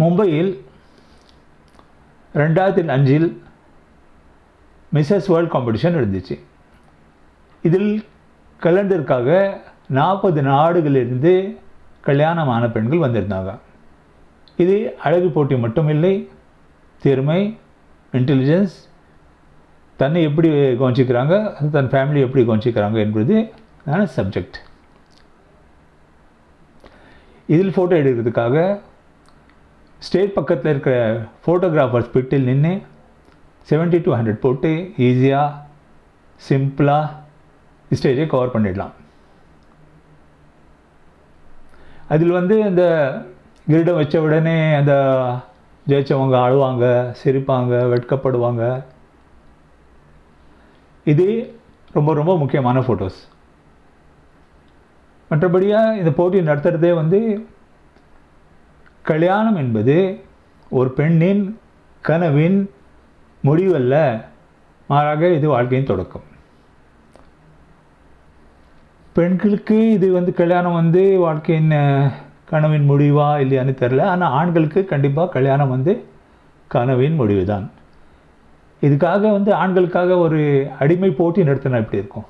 மும்பையில் ரெண்டாயிரத்தி அஞ்சில் மிஸ்ஸஸ் வேர்ல்ட் காம்படிஷன் இருந்துச்சு இதில் கலந்ததற்காக நாற்பது நாடுகளிலிருந்து கல்யாணமான பெண்கள் வந்திருந்தாங்க. இது அழகு போட்டி மட்டுமில்லை திறமை இன்டெலிஜென்ஸ் தன்னை எப்படி கவனிச்சிக்கிறாங்க தன் ஃபேமிலி எப்படி கவனிச்சிக்கிறாங்க என்பது சப்ஜெக்ட் இதில் ஃபோட்டோ எடுக்கிறதுக்காக ஸ்டேட் பக்கத்தில் இருக்கிற ஃபோட்டோகிராஃபர்ஸ் பிட்டில் நின்று செவன்ட்டி டூ ஹண்ட்ரட் போட்டு ஈஸியாக சிம்பிளாக ஸ்டேஜை கவர் பண்ணிடலாம். அதில் வந்து அந்த கிரீடம் வச்ச உடனே அந்த ஜெயிச்சவங்க அழுவாங்க சிரிப்பாங்க வெட்கப்படுவாங்க. இது ரொம்ப ரொம்ப முக்கியமான ஃபோட்டோஸ் மற்றபடியாக இந்த போட்டி நடத்துகிறதே வந்து கல்யாணம் என்பது ஒரு பெண்ணின் கனவின் முடிவல்ல மாறாக இது வாழ்க்கையின் தொடக்கம். பெண்களுக்கு இது வந்து கல்யாணம் வந்து வாழ்க்கையின் கனவின் முடிவா இல்லையான்னு தெரில ஆனால் ஆண்களுக்கு கண்டிப்பாக கல்யாணம் வந்து கனவின் முடிவு தான் இதுக்காக வந்து ஆண்களுக்காக ஒரு அடிமை போட்டி நடத்தினா எப்படி இருக்கும்?